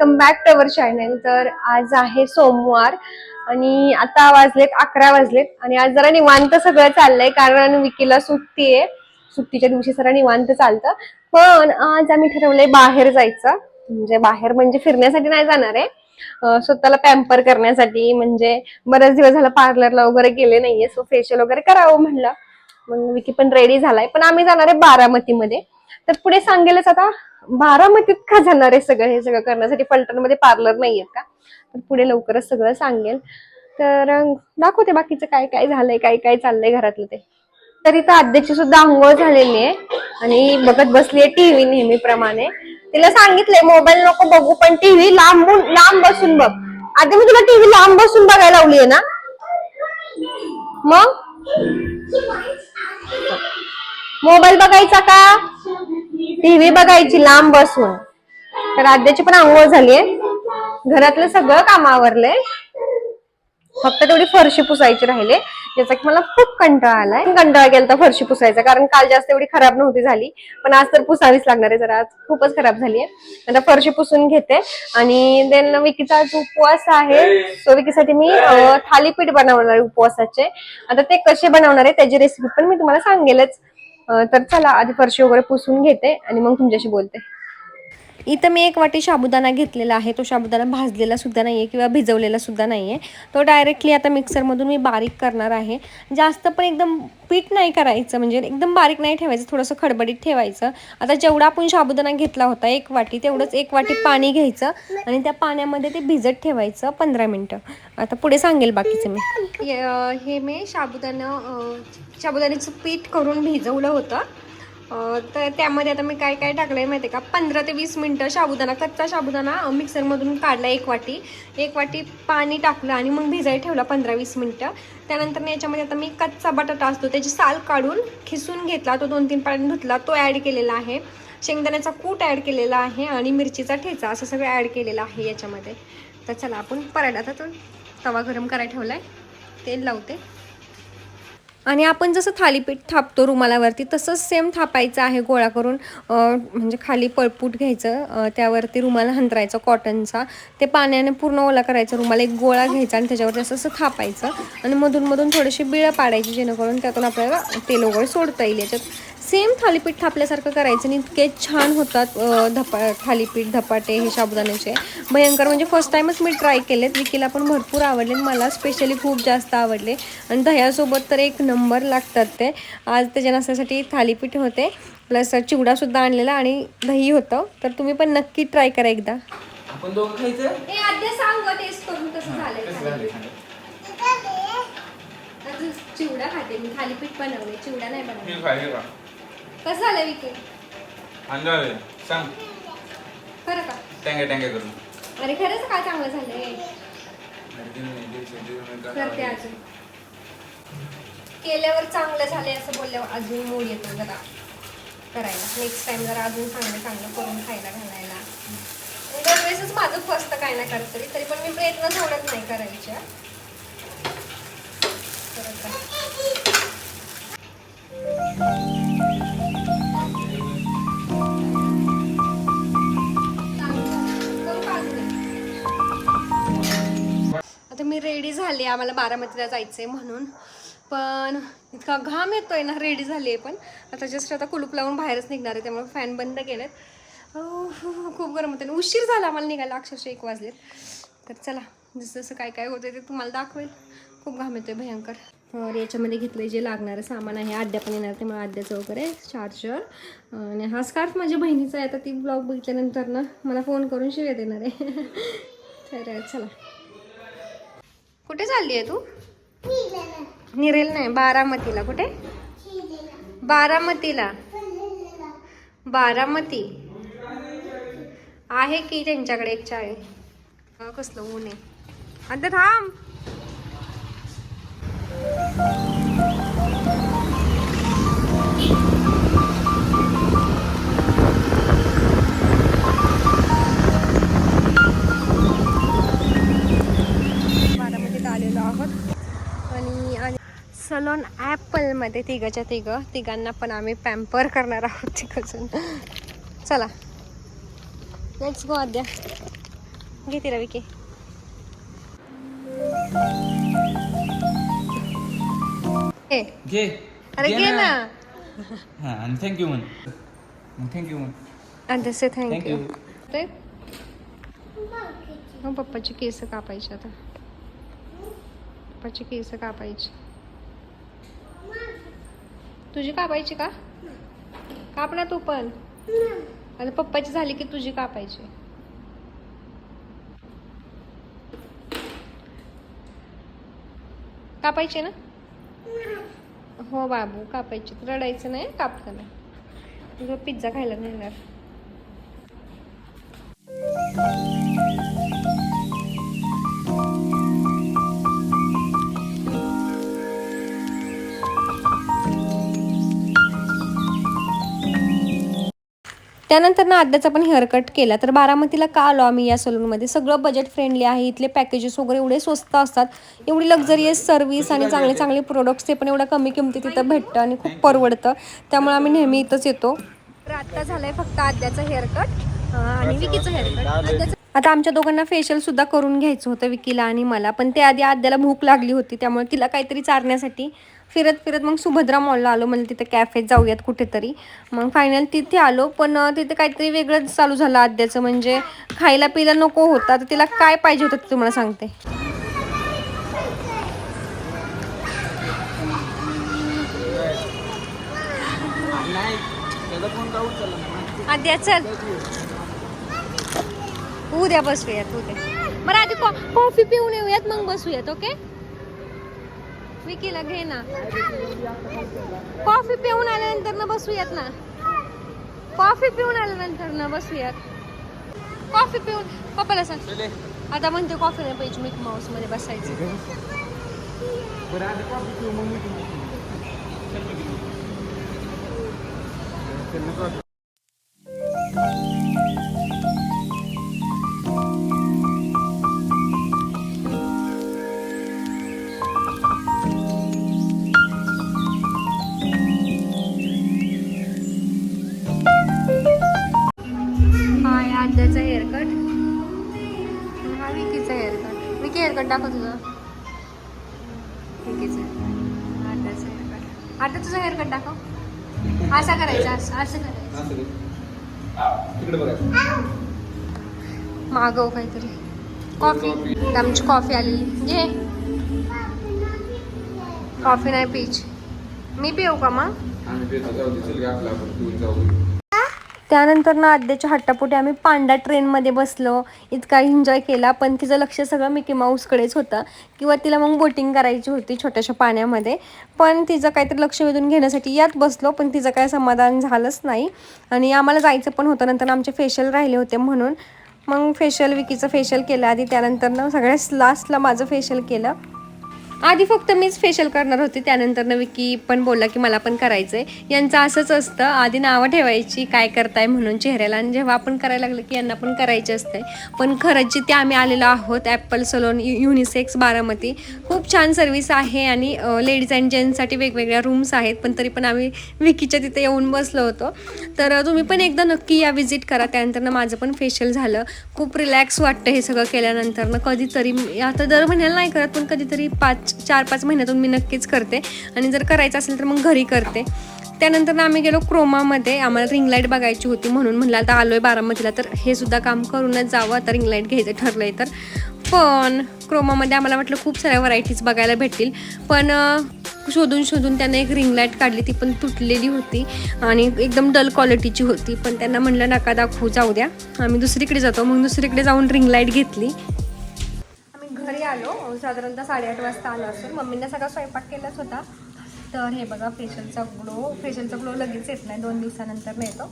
Welcome back to our channel. तर आज आहे सोमवार आणि आता वाजलेत अकरा वाजलेत आणि आज जरा निवांत सगळं चाललंय कारण विकीला सुट्टी आहे. सुट्टीच्या दिवशी जरा निवांत चालतं. पण आज आम्ही ठरवलंय बाहेर जायचं. म्हणजे बाहेर म्हणजे फिरण्यासाठी नाही जाणार आहे. स्वतःला पॅम्पर करण्यासाठी. म्हणजे बरेच दिवस झाला पार्लरला वगैरे गेले नाहीये सो फेशियल वगैरे करावं म्हणलं. मग विकी पण रेडी झालाय. पण आम्ही जाणार आहे बारामतीमध्ये. तर पुढे सांगेलच आता बारामतीत का जाणार आहे सगळं हे सगळं करण्यासाठी? फलटणमध्ये पार्लर नाहीयेत का? तर पुढे लवकरच सगळं सांगेल. तर दाखवते बाकीचं काय काय झालंय काय काय चाललंय घरातलं ते. तर इथं आद्याची सुद्धा आंघोळ झालेली आहे. आणि बघत बसलीये टीव्ही नेहमीप्रमाणे. तिला सांगितलंय मोबाईल नको बघू पण टीव्ही लांबून लांब बसून बघ. आधी मी तुला टीव्ही लांब बसून बघायला लावलीये ना? मग? मोबाईल बघायचा का? टीव्ही बघायची लांब बसून. तर आद्याची पण आंघोळ झालीये. घरातलं सगळं काम आवरलंय. फक्त तेवढी फरशी पुसायची राहिले. ज्याचा की मला खूप कंटाळा आलाय. कंटाळा गेला फरशी पुसायचा. कारण काल जास्त एवढी खराब नव्हती झाली. पण आज तर पुसावीच लागणार आहे. जरा आज खूपच खराब झाली आहे आता फरशी पुसून घेते. आणि देन विकीचा आज उपवास आहे. सो विकीसाठी मी थालीपीठ बनवणार आहे उपवासाचे. आता ते कसे बनवणार आहे त्याची रेसिपी पण मी तुम्हाला सांगेलच. तर चला आधी फरशी वगैरे पुसून घेते आणि मग तुमच्याशी बोलते. इथं मी एक वाटी साबुदाणा घेतलेला आहे. तो साबुदाणा भाजलेला सुद्धा आहे किंवा भिजवलेला सुद्धा नाही आहे तो डायरेक्टली आता मिक्सरमधून मी बारीक करणार आहे. जास्त पण एकदम पीठ नाही करायचं म्हणजे एकदम बारीक नाही ठेवायचं थोडंसं खडबडीत ठेवायचं. आता जेवढा आपण साबुदाणा घेतला होता एक वाटी तेवढंच एक वाटी पाणी घ्यायचं आणि त्या पाण्यामध्ये ते भिजत ठेवायचं पंधरा मिनटं. आता पुढे सांगेल बाकीचं मी. हे मी साबुदाणा साबुदाण्याचं पीठ करून भिजवलं होतं. तर त्यामध्ये आता मी काय काय टाकलं आहे माहिती आहे का? पंधरा ते वीस मिनटं साबुदाणा कच्चा साबुदाणा मिक्सरमधून काढला एक वाटी. एक वाटी पाणी टाकलं आणि मग भिजायला ठेवला पंधरा वीस मिनटं. त्यानंतर याच्यामध्ये आता मी कच्चा बटाटा असतो त्याची साल काढून खिसून घेतला तो दोन तीन पाणी धुतला तो ॲड केलेला आहे. शेंगदाण्याचा कूट ॲड केलेला आहे आणि मिरचीचा ठेचा असं सगळं ॲड केलेलं आहे याच्यामध्ये. तर चला आपण पराठा आता तो तवा गरम करायला ठेवला आहे तेल लावते. आणि आपण जसं थालीपीठ थापतो रुमालावरती तसंच सेम थापायचं आहे गोळा करून. म्हणजे खाली पळपूट घ्यायचं त्यावरती रुमाल हंतरायचं कॉटनचा ते पाण्याने पूर्ण ओला करायचा रुमाल एक गोळा घ्यायचा आणि त्याच्यावरती असं असं थापायचं. आणि मधून मधून थोडीशी बिळं पाडायची जेणेकरून त्यातून आपल्याला तेल वगैरे सोडता येईल. याच्यात सेम थालीपीठ थापल्यासारखं करायचं आणि इतके छान होतात धपा थालीपीठ धपाटे हे साबुदाण्याचे. भयंकर म्हणजे फर्स्ट टाईमच मी ट्राय केलेत. विकीला पण भरपूर आवडले आणि मला स्पेशली खूप जास्त आवडले. आणि दह्यासोबत तर एक नंबर लागतात ते. आज त्याच्या नाश्त्यासाठी थालीपीठ होते. प्लस चिवडासुद्धा आणलेला आणि दही होतं. तर तुम्ही पण नक्की ट्राय करा एकदा. आपण दोघं खायचं? हे आद्य सांग टेस्ट करून कसं कसं झालं चिवडा खाते. मी थालीपीठ बनवले चिवडा नाही बनवले. कसं झालं विकी? अंदाज सांग. खरं का? टँगे टँगे करून. अरे खरंच काय चांगलं झालंय. नाही, करते? अजून. केल्यावर चांगलं झाले असं बोलल्यावर अजून मूड येतो जरा. करायला. नेक्स्ट टाइम जरा अजून चांगलं चांगलं करून खायला घालायला. दरवेळेसच माझं फर्स्ट काय ना करत तरी तरी पण मी प्रयत्न सोडत नाही करायच्या करत आम्हाला बारामतीला जायचं आहे म्हणून. पण इतका घाम येतो आहे ना रेडी झाली आहे पण. आता जस्ट आता कुलूप लावून बाहेरच निघणार आहे त्यामुळे फॅन बंद केलेत. खूप गरम होते उशीर झाला आम्हाला निघायला अक्षरशः एक वाजलेत. तर चला जसं जसं काय काय होतं ते तुम्हाला दाखवेल. खूप घाम येतोय भयंकर. तर याच्यामध्ये घेतलं जे लागणारं सामान आहे आद्या पण येणार त्यामुळे आद्याचं वगैरे चार्जर आणि हा स्कार्फ माझ्या बहिणीचा आहे आता ती ब्लॉग बघितल्यानंतर ना मला फोन करून शिव्या देणार आहे. तर चला. कुठे चालली आहे तू? निरेल नाही बारामतीला. कुठे? बारामतीला. बारामती. आहे की त्यांच्याकडे एक चाळी? कसलं ऊन आहे? आता थांब. सलोन ॲपलमध्ये तिघाच्या तिघं. तिघांना पण आम्ही पॅम्पर करणार आहोत तिघजण. चला. Let's go Aadya. घे तिला विके. ए, घे. अरे घे ना. हा आणि थँक्यू म्हण. थँक्यू म्हण. आद्या से थँक्यू ते पप्पाची केस कापायची आता. पप्पाची केस कापायची. तुझी कापायची का? काप ना तू पण. आणि पप्पाची झाली की तुझी कापायची. कापायची ना? हो बाबू कापायची. रडायचं नाही कापताना तुझं पिझ्झा खायला मिळणार. त्यानंतर ना आद्याचा पण हेअरकट केला. तर बारामतीला का आलो आम्ही या सलूनमध्ये सगळं बजेट फ्रेंडली आहे इथले पॅकेजेस वगैरे एवढे स्वस्त असतात. एवढी लक्झरियस सर्व्हिस आणि चांगले चांगले प्रोडक्ट्स ते पण एवढ्या कमी किमतीत इथं भेटतं आणि खूप परवडतं. त्यामुळे आम्ही नेहमी इथंच येतो. तर आता झालंय फक्त आद्याचं हेअरकट आणि विकीचं हेअरकट आता आमच्या दोघांना फेशियल सुद्धा करून घ्यायचं होतं विकीला आणि मला. पण ते आधी आद्याला भूक लागली होती त्यामुळे तिला काहीतरी चारण्यासाठी फिरत फिरत मग सुभद्रा मॉलला आलो. म्हणजे तिथे कॅफेत जाऊयात कुठेतरी. मग फायनल तिथे आलो. पण तिथे काहीतरी वेगळंच चालू झालं आद्याचं. म्हणजे खायला पियला नको होता. तर तिला काय पाहिजे होतं ते तुम्हाला सांगते. आद्या चल. उद्या बसूयात उद्या. बरं आधी कॉफी पिऊन येऊयात मग बसूयात ओके? विकीला घे ना. कॉफी पिऊन आल्यानंतर ना बसूयात ना. कॉफी पिऊन आल्यानंतर ना बसूयात. कॉफी पिऊन पप्पाला सांग. आता म्हणते कॉफी नाही पाहिजे मिकी माऊसमध्ये बसायचं. हेअरकट दाखव तुझं. विकीचं आद्याचं हेअरकट आता तुझं हेअरकट दाखव. असा करायचा असं करायचं. मागव काहीतरी. Coffee coffee. आमची कॉफी आलेली. घे कॉफी नाही पीच मी पिऊ का मग? त्यानंतर ना आद्याच्या हट्टापोटी आम्ही पांडा ट्रेनमध्ये बसलो. इतका एन्जॉय केला. पण तिचं लक्ष सगळं मिकी माऊसकडेच होतं. किंवा तिला मग बोटिंग करायची होती छोट्याशा पाण्यामध्ये. पण तिचं काहीतरी लक्ष वेधून घेण्यासाठी यात बसलो. पण तिचं काय समाधान झालंच नाही. आणि आम्हाला जायचं पण होतं. नंतर आमचे फेशियल राहिले होते म्हणून. मग फेशियल विकीचं फेशियल केलं आधी. त्यानंतर ना सगळ्यात लास्टला माझं फेशियल केलं. आधी फक्त मीच फेशियल करणार होती त्यानंतर विकी पण बोलला की मला पण करायचं आहे यांचं असंच असतं आधी नावं ठेवायची काय करताय म्हणून चेहऱ्याला. आणि जेव्हा आपण करायला लागलं की यांना पण करायचे असते. पण खरंच जिथे आम्ही आलेलो आहोत ॲपल सलोन युनिसेक्स बारामती खूप छान सर्विस आहे. आणि लेडीज अँड जेंट्ससाठी वेगवेगळ्या रूम्स आहेत पण तरी पण आम्ही विकीच्या तिथे येऊन बसलो होतो. तर तुम्ही पण एकदा नक्की या व्हिजिट करा. त्यानंतर माझं पण फेशियल झालं. खूप रिलॅक्स वाटतं हे सगळं केल्यानंतरनं कधीतरी आता दर महिन्याला नाही करत पण कधीतरी पाच चार पाच महिन्यातून मी नक्कीच करते. आणि जर करायचं असेल तर मग घरी करते. त्यानंतर आम्ही गेलो क्रोमामध्ये. आम्हाला रिंग लाइट बघायची होती म्हणून म्हणलं आता आलो आहे बारामतीला. तर हे सुद्धा काम करूनच जावं. आता रिंग लाइट घ्यायचं ठरलं आहे तर. पण क्रोमामध्ये आम्हाला वाटलं खूप साऱ्या व्हरायटीज बघायला भेटतील. पण शोधून शोधून त्यांना एक रिंग लाइट काढली. ती पण तुटलेली होती. आणि एकदम डल क्वालिटीची होती. पण त्यांना म्हणलं नका दाखवू जाऊ द्या. आम्ही दुसरीकडे जातो. मग दुसरीकडे जाऊन रिंग लाइट घेतली. साधारणतः साडेआठ वाजता आला असेल. मम्मींना सगळा स्वयंपाक केलाच होता. तर हे बघा फेशलचा ग्लो फेशलचा ग्लो लगेच येत नाही. दोन दिवसानंतर येतो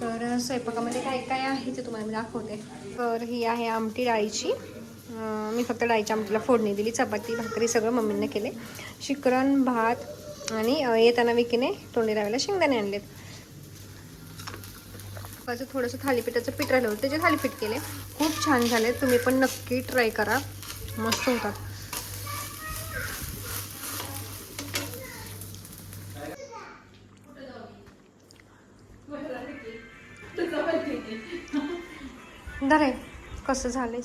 तर स्वयंपाकामध्ये काय काय आहे ते तुम्हाला मी दाखवते. तर ही आहे आमटी डाळीची. मी फक्त डाळीच्या आमटीला फोडणी दिली. चपाती भाकरी सगळं मम्मींना केले. शिकरण भात आणि येताना विकीने तोंडी राहायला शेंगदाणे आणलेत. थोडंसं थालीपीठाचं पीठ राहिलं होतं त्याचे थालीपीठ केले. खूप छान झाले तुम्ही पण नक्की ट्राय करा. मस्त होतात. दर कसं झालंय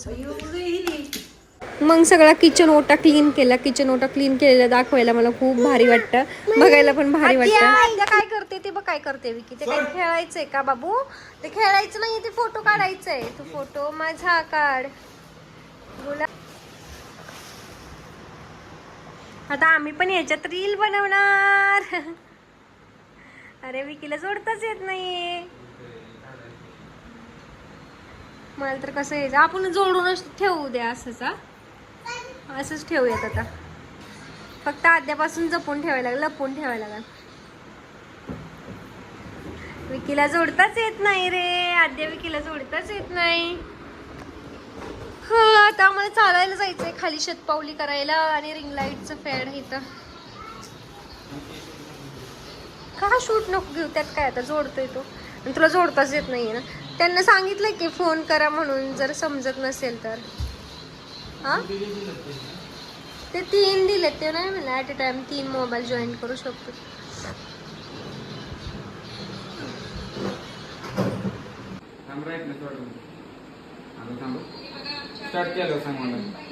मग सगळा किचन ओटा क्लीन केला. किचन ओटा क्लीन केलेला दाखवायला मला खूप भारी वाटतं. बघायला पण भारी वाटतं. काय करते ते बघ काय करते विकी. ते काय खेळायचंय का बाबू? ते खेळायचं नाही ते फोटो काढायचंय. तू फोटो माझा काढ. बोला. आता आम्ही पण याच्यात रील बनवणार. अरे विकीला जोडताच येत नाही मला तर कसं यायचं आपण जोडूनच ठेवू द्या असंच हा? असंच ठेवूयात आता. फक्त आद्यापासून जपून ठेवायला लागेल लपून ठेवायला लागेल. विकीला जोडताच येत नाही रे. आद्या विकीला जोडताच येत नाही. हा आता आम्हाला चालायला जायचंय खाली शेतपावली करायला आणि रिंग लाईटचं फॅड इथं. का शूट नको घेऊ? त्यात काय आता जोडतोय तो. आणि तुला जोडताच येत नाहीये ना. त्यांना सांगितलंय की फोन करा म्हणून जर समजत नसेल तर. हा? ते तीन दिले ते नाही म्हणलं ॲट अ टाइम तीन मोबाईल जॉईन करू शकतो. थांब. राईट ना थोडं आता थांब स्टार्ट केलं सांग मला